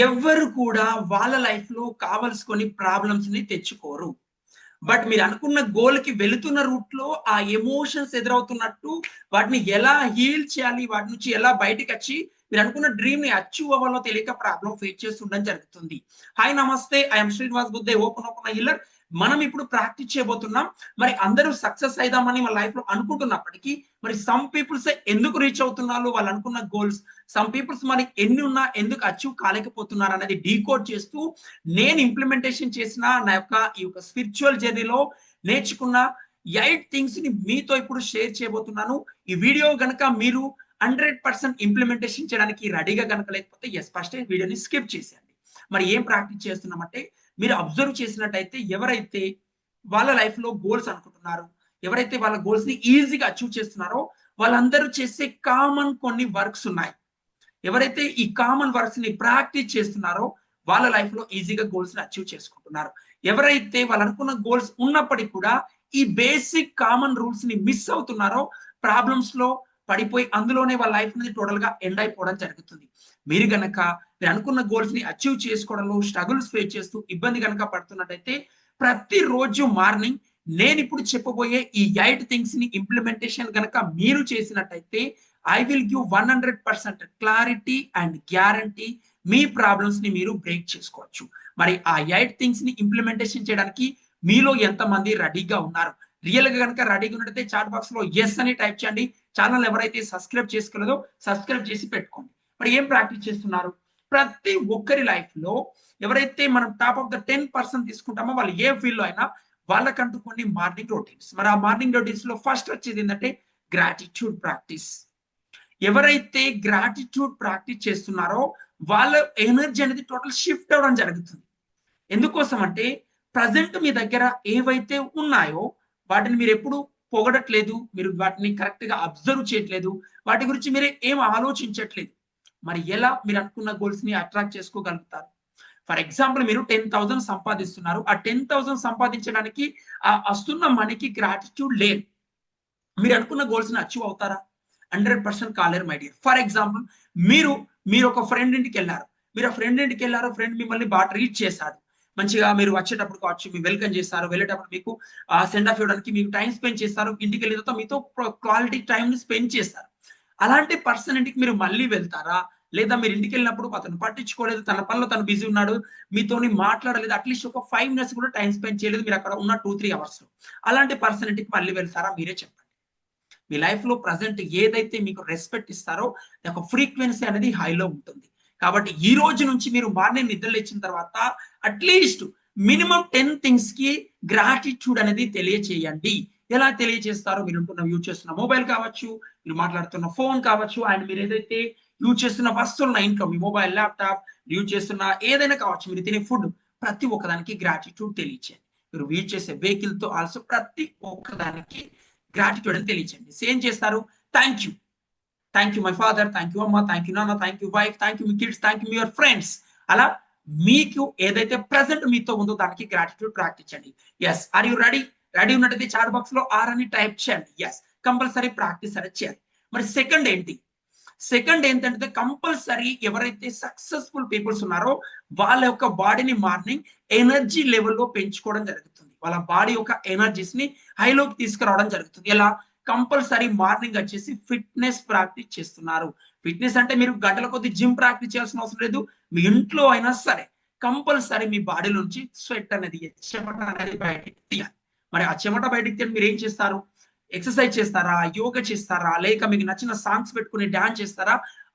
ఎవ్వరు కూడా వాళ్ళ లైఫ్లో కావలసుకొని ప్రాబ్లమ్స్ని తెచ్చుకోరు. బట్ మీరు అనుకున్న గోల్కి వెళుతున్న రూట్లో ఆ ఎమోషన్స్ ఎదురవుతున్నట్టు వాటిని ఎలా హీల్ చేయాలి వాటి నుంచి ఎలా బయటకు వచ్చి మీరు అనుకున్న డ్రీమ్ని అచీవ్ అవ్వాలో తెలియక ప్రాబ్లం ఫేస్ చేస్తుండడం జరుగుతుంది. హాయ్ నమస్తే ఐఎమ్ శ్రీనివాస్ బుద్ధే ఓపెన్ ఓపెన్ హిల్లర్ మనం ఇప్పుడు ప్రాక్టీస్ చేయబోతున్నాం. మరి అందరూ సక్సెస్ అయిదామని మన లైఫ్లో అనుకుంటున్నప్పటికీ మరి సమ్ పీపుల్స్ ఎందుకు రీచ్ అవుతున్నారు? వాళ్ళు అనుకున్న గోల్స్ సమ్ పీపుల్స్ మరి ఎన్ని ఉన్నా ఎందుకు అచీవ్ కాలేకపోతున్నారు అనేది డీకోడ్ చేస్తూ నేను ఇంప్లిమెంటేషన్ చేసిన నా యొక్క ఈ యొక్క స్పిరిచువల్ జర్నీలో నేర్చుకున్న ఎయిట్ థింగ్స్ని మీతో ఇప్పుడు షేర్ చేయబోతున్నాను. ఈ వీడియో గనక మీరు హండ్రెడ్ పర్సెంట్ ఇంప్లిమెంటేషన్ చేయడానికి రెడీగా కనుక లేకపోతే ఎస్ ఫస్ట్ వీడియోని స్కిప్ చేసేయండి. మరి ఏం ప్రాక్టీస్ చేస్తున్నామంటే మీరు అబ్జర్వ్ చేసినట్టయితే ఎవరైతే వాళ్ళ లైఫ్లో గోల్స్ అనుకుంటున్నారు ఎవరైతే వాళ్ళ గోల్స్ని ఈజీగా అచీవ్ చేస్తున్నారో వాళ్ళందరూ చేసే కామన్ కొన్ని వర్క్స్ ఉన్నాయి. ఎవరైతే ఈ కామన్ వర్క్స్ని ప్రాక్టీస్ చేస్తున్నారో వాళ్ళ లైఫ్లో ఈజీగా గోల్స్ని అచీవ్ చేసుకుంటున్నారు. ఎవరైతే వాళ్ళు అనుకున్న గోల్స్ ఉన్నప్పటికీ కూడా ఈ బేసిక్ కామన్ రూల్స్ని మిస్ అవుతున్నారో ప్రాబ్లమ్స్లో పడిపోయి అందులోనే వాళ్ళ లైఫ్ అనేది టోటల్గా ఎండ్ అయిపోవడం జరుగుతుంది. మీరు గనక మీరు అనుకున్న గోల్స్ని అచీవ్ చేసుకోవడంలో స్ట్రగుల్స్ ఫేస్ చేస్తూ ఇబ్బంది గనక పడుతున్నట్టయితే ప్రతిరోజు మార్నింగ్ నేను ఇప్పుడు చెప్పబోయే ఈ ఎయిట్ థింగ్స్ని ఇంప్లిమెంటేషన్ కనుక మీరు చేసినట్టయితే I will give one hundred percent clarity and guarantee మీ ప్రాబ్లమ్స్ని మీరు బ్రేక్ చేసుకోవచ్చు. మరి ఆ ఎయిట్ థింగ్స్ని ఇంప్లిమెంటేషన్ చేయడానికి మీలో ఎంతమంది రెడీగా ఉన్నారు? రియల్గా కనుక రెడీగా ఉన్నట్టయితే చాట్ బాక్స్లో ఎస్ అని టైప్ చేయండి. ఛానల్ ఎవరైతే సబ్స్క్రైబ్ చేసుకోలేదో సబ్స్క్రైబ్ చేసి పెట్టుకోండి. ఇప్పుడు ఏం ప్రాక్టీస్ చేస్తున్నారు? ప్రతి ఒక్కరి లైఫ్లో ఎవరైతే మనం top of the ten percent తీసుకుంటామో వాళ్ళు ఏ ఫీల్డ్లో అయినా వాళ్ళకంటూ కొన్ని మార్నింగ్ రొటీన్స్ మరి ఆ మార్నింగ్ రొటీన్స్లో ఫస్ట్ వచ్చేది ఏంటంటే గ్రాటిట్యూడ్ ప్రాక్టీస్ ఎవరైతే గ్రాటిట్యూడ్ ప్రాక్టీస్ చేస్తున్నారో వాళ్ళ ఎనర్జీ అనేది టోటల్ షిఫ్ట్ అవ్వడం జరుగుతుంది. ఎందుకోసం అంటే ప్రజెంట్ మీ దగ్గర ఏవైతే ఉన్నాయో వాటిని మీరు ఎప్పుడు పొగడట్లేదు మీరు వాటిని కరెక్ట్గా అబ్జర్వ్ చేయట్లేదు వాటి గురించి మీరు ఏం ఆలోచించట్లేదు. మరి ఎలా మీరు అనుకున్న గోల్స్ని అట్రాక్ట్ చేసుకోగలుగుతారు? ఫర్ ఎగ్జాంపుల్ మీరు టెన్ థౌసండ్ సంపాదిస్తున్నారు. ఆ టెన్ థౌసండ్ సంపాదించడానికి ఆ వస్తున్న మనీకి గ్రాటిట్యూడ్ లేదు. మీరు అనుకున్న గోల్స్ని అచీవ్ అవుతారా? హండ్రెడ్ పర్సెంట్ కాలేరు మై డియర్ ఫర్ ఎగ్జాంపుల్ మీరు మీరు ఒక ఫ్రెండ్ ఇంటికి వెళ్ళారు. మీరు ఆ ఫ్రెండ్ ఇంటికి వెళ్ళారు ఫ్రెండ్ మిమ్మల్ని బాగా ట్రీట్ చేశాడు మంచిగా మీరు వచ్చేటప్పుడు కావచ్చు మీ వెల్కమ్ చేస్తారు వెళ్ళేటప్పుడు మీకు సెండ్ ఆఫ్ ఇవ్వడానికి మీకు టైం స్పెండ్ చేస్తారు ఇంటికి వెళ్ళిన తర్వాత మీతో క్వాలిటీ టైం ని స్పెండ్ చేస్తారు అలాంటి పర్సన్ ఇంటికి మీరు మళ్ళీ వెళ్తారా? లేదా మీరు ఇంటికి వెళ్ళినప్పుడు అతను పట్టించుకోలేదు తన పనిలో తను బిజీ ఉన్నాడు మీతోని మాట్లాడలేదు అట్లీస్ట్ ఒక ఫైవ్ మినిట్స్ కూడా టైం స్పెండ్ చేయలేదు మీరు అక్కడ ఉన్న టూ త్రీ అవర్స్ అలాంటి పర్సన్ ఇంటికి మళ్ళీ వెళ్తారా? మీరే చెప్పండి. మీ లైఫ్లో ప్రజెంట్ ఏదైతే మీకు రెస్పెక్ట్ ఇస్తారో ఒక ఫ్రీక్వెన్సీ అనేది హైలో ఉంటుంది. కాబట్టి ఈ రోజు నుంచి మీరు మార్నింగ్ నిద్ర లేచిన తర్వాత అట్లీస్ట్ మినిమం టెన్ థింగ్స్కి గ్రాటిట్యూడ్ అనేది తెలియచేయండి. ఎలా తెలియజేస్తారో మీరు ఉంటున్న యూజ్ చేస్తున్న మొబైల్ కావచ్చు మీరు మాట్లాడుతున్న ఫోన్ కావచ్చు అండ్ మీరు ఏదైతే యూజ్ చేస్తున్న వస్తువులు ఇంట్లో మీ మొబైల్ ల్యాప్టాప్ యూజ్ చేస్తున్న ఏదైనా కావచ్చు మీరు తినే ఫుడ్ ప్రతి ఒక్కదానికి గ్రాటిట్యూడ్ తెలియచేయండి. మీరు యూజ్ చేసే వెహికల్తో ఆల్సో ప్రతి ఒక్కదానికి గ్రాటిట్యూడ్ అని తెలియచేయండి. సేమ్ చేస్తారు? Thank you thank you my father thank you అమ్మ. థ్యాంక్ యూ నాన్న. Thank you wife thank you me kids thank you your friends అలా మీకు ఏదైతే ప్రెసెంట్ మీతో ఉందో దానికి గ్రాటిట్యూడ్ ప్రాక్టీస్ చేయండి. Yes are you ready ready ఉన్నట్టయితే చాట్ బాక్స్లో ఆర్ అని టైప్ చేయండి. ఎస్ కంపల్సరీ ప్రాక్టీస్ అనేది చేయాలి మరి సెకండ్ ఏంటి? సెకండ్ ఏంటంటే కంపల్సరీ ఎవరైతే సక్సెస్ఫుల్ పీపుల్స్ ఉన్నారో వాళ్ళ యొక్క బాడీని మార్నింగ్ ఎనర్జీ లెవెల్లో పెంచుకోవడం జరుగుతుంది. వాళ్ళ బాడీ యొక్క ఎనర్జీస్ని హైలోకి తీసుకురావడం జరుగుతుంది. ఎలా? కంపల్సరీ మార్నింగ్ వచ్చేసి ఫిట్నెస్ ప్రాక్టీస్ చేస్తున్నారు. ఫిట్నెస్ అంటే మీరు గంటల కొద్ది జిమ్ ప్రాక్టీస్ చేయాల్సిన అవసరం లేదు. మీ ఇంట్లో అయినా సరే కంపల్సరీ మీ బాడీ నుంచి స్వెట్ అనేది చెమట అనేది తీయాలి. మరి ఆ చెమట బయటికి తీయాలి మీరు ఏం చేస్తారు? ఎక్సర్సైజ్ చేస్తారా? యోగా చేస్తారా? లేక మీకు నచ్చిన సాంగ్స్ పెట్టుకుని డాన్స్ చేస్తారా?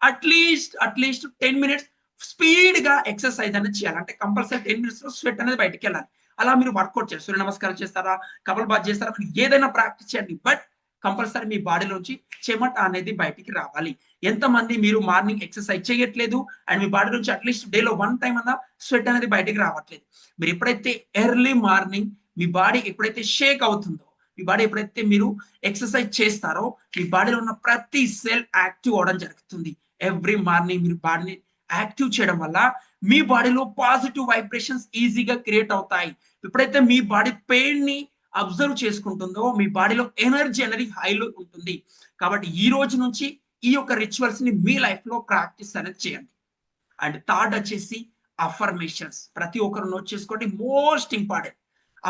At least at least ten minutes స్పీడ్గా ఎక్సర్సైజ్ అనేది చేయాలి. అంటే కంపల్సరీ టెన్ మినిట్స్లో స్వెట్ అనేది బయటికి వెళ్ళాలి. అలా మీరు వర్కౌట్ చేస్తారు సూర్య నమస్కారం చేస్తారా? కపల్ బాత్ చేస్తారా? మీరు ఏదైనా ప్రాక్టీస్ చేయండి. బట్ కంపల్సరీ మీ బాడీలోంచి చెమట అనేది బయటికి రావాలి. ఎంతమంది మీరు మార్నింగ్ ఎక్సర్సైజ్ చేయట్లేదు అండ్ మీ బాడీ నుంచి అట్లీస్ట్ డేలో వన్ టైం అన్నా స్వెట్ అనేది బయటికి రావట్లేదు. మీరు ఎప్పుడైతే ఎర్లీ మార్నింగ్ మీ బాడీ ఎప్పుడైతే షేక్ అవుతుందో మీ బాడీ ఎప్పుడైతే మీరు ఎక్సర్సైజ్ చేస్తారో మీ బాడీలో ఉన్న ప్రతి సెల్ యాక్టివ్ అవడం జరుగుతుంది. ఎవ్రీ మార్నింగ్ మీరు బాడీని యాక్టివ్ చేయడం వల్ల మీ బాడీలో పాజిటివ్ వైబ్రేషన్స్ ఈజీగా క్రియేట్ అవుతాయి. ఎప్పుడైతే మీ బాడీ పెయిన్ని అబ్జర్వ్ చేసుకుంటుందో మీ బాడీలో ఎనర్జీ అనేది హైలో ఉంటుంది. కాబట్టి ఈ రోజు నుంచి ఈ యొక్క రిచువల్స్ని మీ లైఫ్లో ప్రాక్టీస్ అనేది చేయండి. అండ్ థర్డ్ వచ్చేసి అఫర్మేషన్స్ ప్రతి ఒక్కరు నోట్ చేసుకోండి. Most important.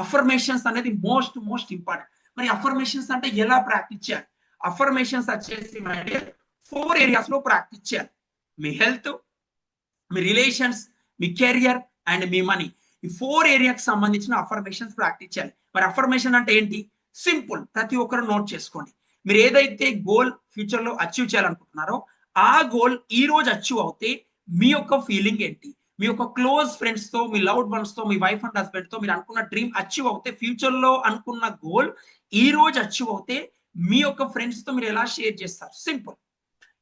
అఫర్మేషన్స్ అనేది మోస్ట్ మోస్ట్ ఇంపార్టెంట్ మరి అఫర్మేషన్స్ అంటే ఎలా ప్రాక్టీస్ చేయాలి? అఫర్మేషన్స్ వచ్చేసి ఫోర్ ఏరియాస్లో ప్రాక్టీస్ చేయాలి. మీ హెల్త్ మీ రిలేషన్స్ మీ కెరియర్ అండ్ మీ మనీ ఈ ఫోర్ ఏరియాకి సంబంధించిన అఫర్మేషన్స్ ప్రాక్టీస్ చేయాలి. మరి అఫర్మేషన్ అంటే ఏంటి? సింపుల్ ప్రతి ఒక్కరు నోట్ చేసుకోండి. మీరు ఏదైతే గోల్ ఫ్యూచర్లో అచీవ్ చేయాలనుకుంటున్నారో ఆ గోల్ ఈ రోజు అచీవ్ అవుతే మీ యొక్క ఫీలింగ్ ఏంటి? మీ యొక్క క్లోజ్ ఫ్రెండ్స్తో మీ లవ్డ్ వన్స్తో మీ వైఫ్ అండ్ హస్బెండ్తో మీరు అనుకున్న డ్రీమ్ అచీవ్ అవుతే ఫ్యూచర్లో అనుకున్న గోల్ ఈ రోజు అచీవ్ అవుతే మీ యొక్క ఫ్రెండ్స్తో మీరు ఎలా షేర్ చేస్తారు? సింపుల్.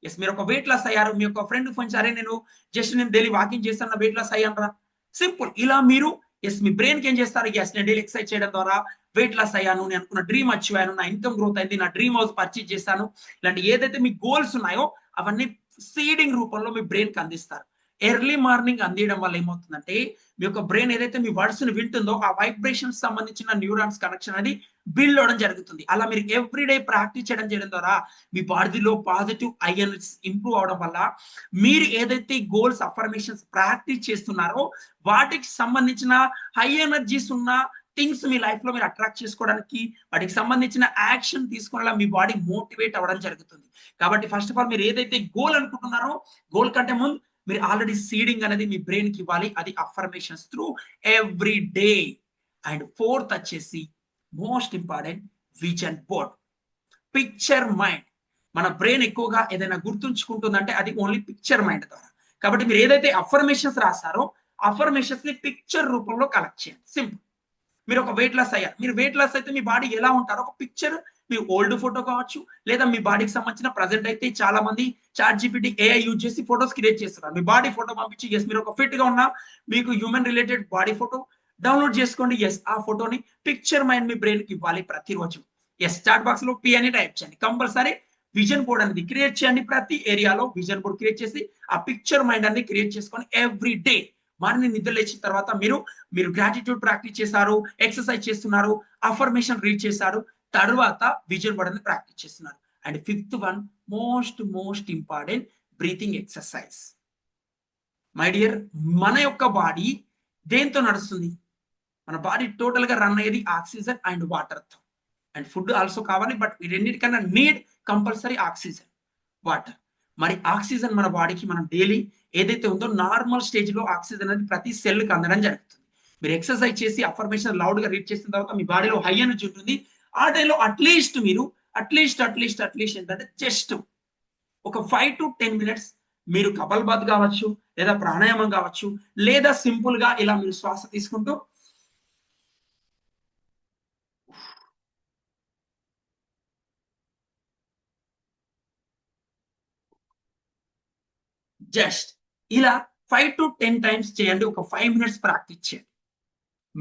ఎస్ మీరు ఒక వెయిట్ లాస్ అయ్యారు మీ యొక్క ఫ్రెండ్ ఫోన్ సరే నేను జస్ట్ నేను డైలీ వాకింగ్ చేస్తాను వెయిట్ లాస్ అయ్యాను రా. సింపుల్. ఇలా మీరు ఎస్ మీ బ్రెయిన్కి ఏం చేస్తారు? ఎస్ నేను డైలీ ఎక్సర్సైజ్ చేయడం ద్వారా వెయిట్ లాస్ అయ్యాను నేను అనుకున్న డ్రీమ్ అచీవ్ అయ్యాను నా ఇన్కమ్ గ్రోత్ అయింది నా డ్రీమ్ హౌస్ పర్చేజ్ చేశాను. ఇలాంటి ఏదైతే మీ గోల్స్ ఉన్నాయో అవన్నీ సీడింగ్ రూపంలో మీ బ్రెయిన్కి అందిస్తారు. ఎర్లీ మార్నింగ్ అందియడం వల్ల ఏమవుతుందంటే మీ యొక్క బ్రెయిన్ ఏదైతే మీ వర్డ్స్ని వింటుందో ఆ వైబ్రేషన్స్ సంబంధించిన న్యూరాన్స్ కనెక్షన్ అనేది బిల్డ్ అవడం జరుగుతుంది. అలా మీరు ఎవ్రీడే ప్రాక్టీస్ చేయడం చేయడం ద్వారా మీ బాడీలో పాజిటివ్ ఐఎన్స్ ఇంప్రూవ్ అవడం వల్ల మీరు ఏదైతే గోల్స్ అఫర్మేషన్స్ ప్రాక్టీస్ చేస్తున్నారో వాటికి సంబంధించిన హై ఎనర్జీస్ ఉన్న థింగ్స్ మీ లైఫ్లో మీరు అట్రాక్ట్ చేసుకోవడానికి వాటికి సంబంధించిన యాక్షన్ తీసుకునేలా మీ బాడీ మోటివేట్ అవ్వడం జరుగుతుంది. కాబట్టి ఫస్ట్ ఆఫ్ ఆల్ మీరు ఏదైతే గోల్ అనుకుంటున్నారో గోల్ కంటే ముందు మీరు ఆల్రెడీ సీడింగ్ అనేది మీ బ్రెయిన్కి ఇవ్వాలి. అది affirmations through every day and fourth వచ్చేసి most important vision board picture mind మన బ్రెయిన్ ఎక్కువగా ఏదైనా గుర్తుంచుకుంటుందంటే అది ఓన్లీ పిక్చర్ మైండ్ ద్వారా. కాబట్టి మీరు ఏదైతే అఫర్మేషన్స్ రాస్తారో అఫర్మేషన్స్ని పిక్చర్ రూపంలో కలెక్ట్ చేయండి. సింపుల్ మీరు ఒక వెయిట్ లాస్ అయ్యారు. మీరు వెయిట్ లాస్ అయితే మీ బాడీ ఎలా ఉంటారో ఒక పిక్చర్ మీ ఓల్డ్ ఫోటో కావచ్చు లేదా మీ బాడీకి సంబంధించిన ప్రజెంట్ అయితే చాలా మంది చాట్ జీపీటీ ఏఐ యూజ్ చేసి ఫోటోస్ క్రియేట్ చేస్తున్నారు. మీ బాడీ ఫోటో పంపించి ఎస్ మీరు ఒక ఫిట్గా ఉన్నా మీకు human related body photo download చేసుకోండి. ఎస్ ఆ ఫోటోని పిక్చర్ మైండ్ మీ బ్రెయిన్కి ఇవ్వాలి ప్రతిరోజు. ఎస్ చాట్ బాక్స్లో పి అని టైప్ చేయండి. కంపల్సరీ విజన్ బోర్డ్ అనేది క్రియేట్ చేయండి ప్రతి ఏరియాలో విజన్ బోర్డ్ క్రియేట్ చేసి ఆ పిక్చర్ మైండ్ అనేది క్రియేట్ చేసుకొని ఎవ్రీ డే మార్నింగ్ నిద్ర లేచిన తర్వాత మీరు మీరు గ్రాటిట్యూడ్ ప్రాక్టీస్ చేశారు ఎక్సర్సైజ్ చేస్తున్నారు అఫర్మేషన్ రీడ్ చేశారు తర్వాత విజన్ బోర్డ్ ప్రాక్టీస్ చేస్తున్నారు. And fifth one most most important breathing exercise. My dear మన యొక్క బాడీ దేంతో నడుస్తుంది? మన బాడీ టోటల్గా రన్ అయ్యేది ఆక్సిజన్ అండ్ వాటర్తో అండ్ ఫుడ్ ఆల్సో కావాలి బట్ ఈ రెండింటికన్నా నీడ్ కంపల్సరీ ఆక్సిజన్ వాటర్. మరి ఆక్సిజన్ మన బాడీకి మనం డైలీ ఏదైతే ఉందో నార్మల్ స్టేజ్లో ఆక్సిజన్ అనేది ప్రతి సెల్కి అందడం జరుగుతుంది. మీరు ఎక్సర్సైజ్ చేసి అఫర్మేషన్ లౌడ్గా రీడ్ చేసిన తర్వాత మీ బాడీలో హై ఎనర్జీ ఉంటుంది ఆ టైంలో అట్లీస్ట్ మీరు at least at least at least ఏంటంటే జస్ట్ ఒక ఫైవ్ టు టెన్ మినిట్స్ మీరు కపల్ బాత్ కావచ్చు లేదా ప్రాణాయామం కావచ్చు లేదా సింపుల్గా ఇలా మీరు శ్వాస తీసుకుంటూ జస్ట్ ఇలా ఫైవ్ టు టెన్ టైమ్స్ చేయండి ఒక ఫైవ్ మినిట్స్ ప్రాక్టీస్ చేయండి.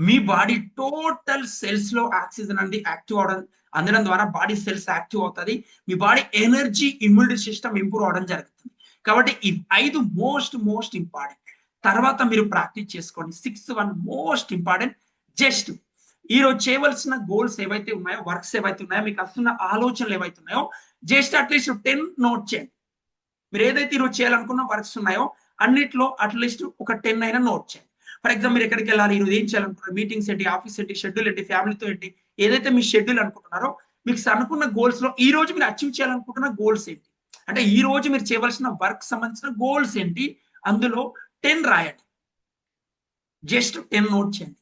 మీ బాడీ టోటల్ సెల్స్లో ఆక్సిజన్ అనేది యాక్టివ్ అవడం అందడం ద్వారా బాడీ సెల్స్ యాక్టివ్ అవుతుంది. మీ body energy immunity system improve అవడం జరుగుతుంది. కాబట్టి ఈ ఐదు మోస్ట్ మోస్ట్ ఇంపార్టెంట్. తర్వాత మీరు ప్రాక్టీస్ చేసుకోండి. Sixth one most important. Just ఈ రోజు చేయవలసిన గోల్స్ ఏవైతే ఉన్నాయో వర్క్స్ ఏవైతే ఉన్నాయో మీకు వస్తున్న ఆలోచనలు ఏవైతే ఉన్నాయో జస్ట్ అట్లీస్ట్ టెన్ నోట్ చేయండి. మీరు ఏదైతే ఈరోజు చేయాలనుకున్న వర్క్స్ ఉన్నాయో అన్నిట్లో అట్లీస్ట్ ఒక టెన్ అయినా నోట్ చేయండి. ఫర్ ఎగ్జాంపుల్ మీరు ఎక్కడికి వెళ్ళాలి? ఈరోజు ఏం చేయాలనుకుంటున్నారు? మీటింగ్స్ ఏంటి? ఆఫీస్ ఏంటి? షెడ్యూల్ ఏంటి? ఫ్యామిలీతో ఏంటి? ఏదైతే మీ షెడ్యూల్ అనుకుంటున్నారో మీకు అనుకున్న గోల్స్లో ఈ రోజు మీరు అచీవ్ చేయాలనుకుంటున్న గోల్స్ ఏంటి? అంటే ఈ రోజు మీరు చేయవలసిన వర్క్ సంబంధించిన గోల్స్ ఏంటి? అందులో టెన్ రాయండి. జస్ట్ టెన్ నోట్ చేయండి.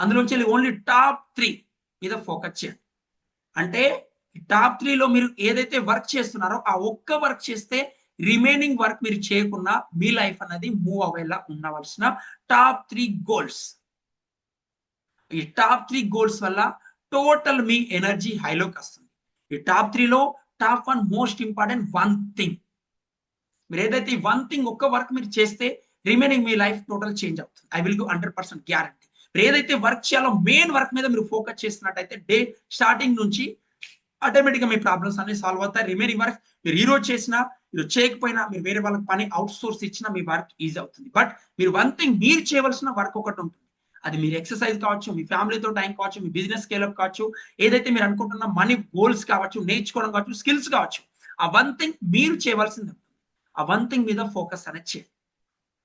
అందులోంచి ఓన్లీ టాప్ త్రీ మీద ఫోకస్ చేయండి. అంటే టాప్ త్రీలో మీరు ఏదైతే వర్క్ చేస్తున్నారో ఆ ఒక్క వర్క్ చేస్తే రిమైనింగ్ వర్క్ మీరు చేయకుండా మీ లైఫ్ అనేది మూవ్ అవ్వేలా ఉండవలసిన టాప్ త్రీ గోల్స్ ఈ టాప్ త్రీ గోల్స్ వల్ల టోటల్ మీ ఎనర్జీ హైలోకి వస్తుంది. ఈ టాప్ త్రీలో top one most important one thing మీరు ఏదైతే ఈ వన్ థింగ్ ఒక్క వర్క్ మీరు చేస్తే రిమైనింగ్ మీ లైఫ్ టోటల్ చేంజ్ అవుతుంది. I will go hundred percent guarantee మీరు ఏదైతే వర్క్ చేయాలో మెయిన్ వర్క్ మీద మీరు ఫోకస్ చేసినట్టయితే డే స్టార్టింగ్ నుంచి ఆటోమేటిక్గా మీ ప్రాబ్లమ్స్ అన్ని సాల్వ్ అవుతాయి. రిమైనింగ్ వర్క్ మీరు ఈ రోజు చేసినా మీరు చేయకపోయినా మీరు వేరే వాళ్ళకి పని అవుట్ సోర్స్ ఇచ్చినా మీ వర్క్ ఈజీ అవుతుంది. బట్ మీరు వన్ థింగ్ మీరు చేయవలసిన వర్క్ ఒకటి ఉంటుంది. అది మీరు ఎక్సర్సైజ్ కావచ్చు మీ ఫ్యామిలీతో టైం కావచ్చు మీ బిజినెస్ స్కేలప్ కావచ్చు ఏదైతే మీరు అనుకుంటున్న మనీ గోల్స్ కావచ్చు నేర్చుకోవడం కావచ్చు స్కిల్స్ కావచ్చు ఆ వన్ థింగ్ మీరు చేయవలసింది ఆ వన్ థింగ్ మీద ఫోకస్ అనేది చేయండి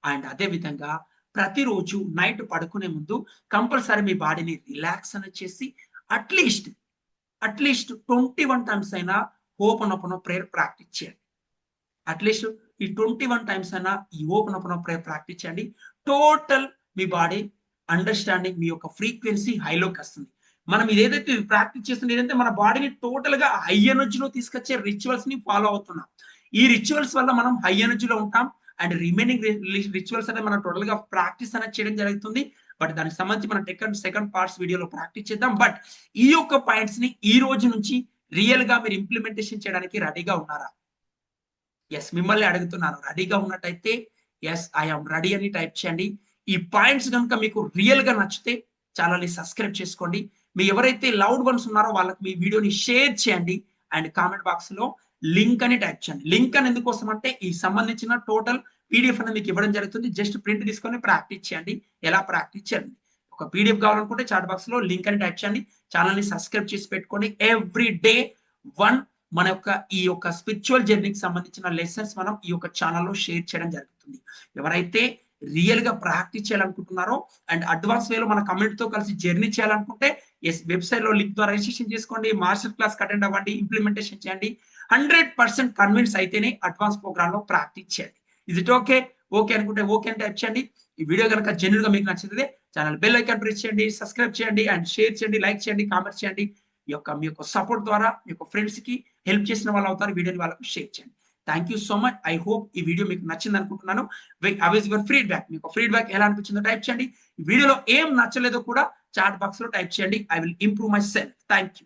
అండ్ అదే విధంగా ప్రతిరోజు నైట్ పడుకునే ముందు కంపల్సరీ మీ బాడీని రిలాక్స్ అనేది చేసి at least at least twenty one times అయినా ఓపెన్ ఓపెన్ ప్రేయర్ ప్రాక్టీస్ చేయండి. అట్లీస్ట్ ఈ ట్వంటీ వన్ టైమ్స్ అయినా ఈ ఓపెన్ ఓపెన్ ప్రేయర్ ప్రాక్టీస్ చేయండి. టోటల్ మీ బాడీ అండర్స్టాండింగ్ మీ యొక్క ఫ్రీక్వెన్సీ హైలోకి వస్తుంది. మనం ఇదేదైతే ప్రాక్టీస్ చేస్తుంది ఏదైతే మన బాడీని టోటల్గా హై ఎనర్జీలో తీసుకొచ్చే రిచువల్స్ని ఫాలో అవుతున్నాం. ఈ రిచువల్స్ వల్ల మనం హై ఎనర్జీలో ఉంటాం. అండ్ రిమైనింగ్ రిచువల్స్ అనేది మనం టోటల్గా ప్రాక్టీస్ అనేది చేయడం జరుగుతుంది. బట్ దానికి సంబంధించి మనం సెకండ్ సెకండ్ పార్ట్స్ వీడియోలో ప్రాక్టీస్ చేద్దాం. బట్ ఈ యొక్క పాయింట్స్ని ఈ రోజు నుంచి రియల్గా మీరు ఇంప్లిమెంటేషన్ చేయడానికి రెడీగా ఉన్నారా? ఎస్ మిమ్మల్ని అడుగుతున్నాను. రెడీగా ఉన్నట్టయితే ఎస్ ఐఎమ్ రెడీ అని టైప్ చేయండి. ఈ పాయింట్స్ కనుక మీకు రియల్గా నచ్చితే ఛానల్ని సబ్స్క్రైబ్ చేసుకోండి. మీ ఎవరైతే లౌడ్ వన్స్ ఉన్నారో వాళ్ళకి మీ వీడియోని షేర్ చేయండి. అండ్ కామెంట్ బాక్స్లో లింక్ అని టైప్ చేయండి. లింక్ అని ఎందుకోసం అంటే ఈ సంబంధించిన టోటల్ పీడిఎఫ్ అనేది మీకు ఇవ్వడం జరుగుతుంది. జస్ట్ ప్రింట్ తీసుకొని ప్రాక్టీస్ చేయండి. ఎలా ప్రాక్టీస్ చేయండి ఒక పీడిఎఫ్ కావాలనుకుంటే చాట్ బాక్స్లో లింక్ అని టైప్ చేయండి. ఛానల్ని సబ్స్క్రైబ్ చేసి పెట్టుకోండి. ఎవ్రీ డే వన్ మన యొక్క ఈ యొక్క స్పిరిచువల్ జర్నీకి సంబంధించిన లెసన్స్ మనం ఈ యొక్క ఛానల్లో షేర్ చేయడం జరుగుతుంది. ఎవరైతే రియల్గా ప్రాక్టీస్ చేయాలనుకుంటున్నారో అండ్ అడ్వాన్స్ వేలో మన కమ్యూనిటీతో కలిసి జర్నీ చేయాలనుకుంటే ఎస్ వెబ్సైట్లో లింక్ ద్వారా రిజిస్ట్రేషన్ చేసుకోండి. మాస్టర్ క్లాస్ అటెండ్ అవ్వండి. ఇంప్లిమెంటేషన్ చేయండి. హండ్రెడ్ పర్సెంట్ కన్విన్స్ అయితేనే అడ్వాన్స్ ప్రోగ్రామ్లో ప్రాక్టీస్ చేయండి. ఇజ్ ఇట్ ఓకే ఓకే అనుకుంటే ఓకే అని టైప్ చేయండి. ఈ వీడియో కనుక జెన్యున్గా మీకు నచ్చితే ఛానల్ బెల్ ఐకాన్ ప్రెస్ చేయండి సబ్స్క్రైబ్ చేయండి అండ్ షేర్ చేయండి లైక్ చేయండి కామెంట్ చేయండి. ఈ యొక్క మీ యొక్క సపోర్ట్ ద్వారా మీ యొక్క ఫ్రెండ్స్కి హెల్ప్ చేసిన వాళ్ళు అవుతారు వీడియోని వాళ్ళకు షేర్ చేయండి. Thank you so much I hope ఈ వీడియో మీకు నచ్చింది అనుకుంటున్నాను. అవేజ్ యువర్ ఫీడ్బ్యాక్ మీకు ఫీడ్బ్యాక్ ఎలా అనిపించిందో టైప్ చేయండి. వీడియోలో ఏం నచ్చలేదో కూడా చాట్ బాక్స్లో టైప్ చేయండి. I will improve myself thank you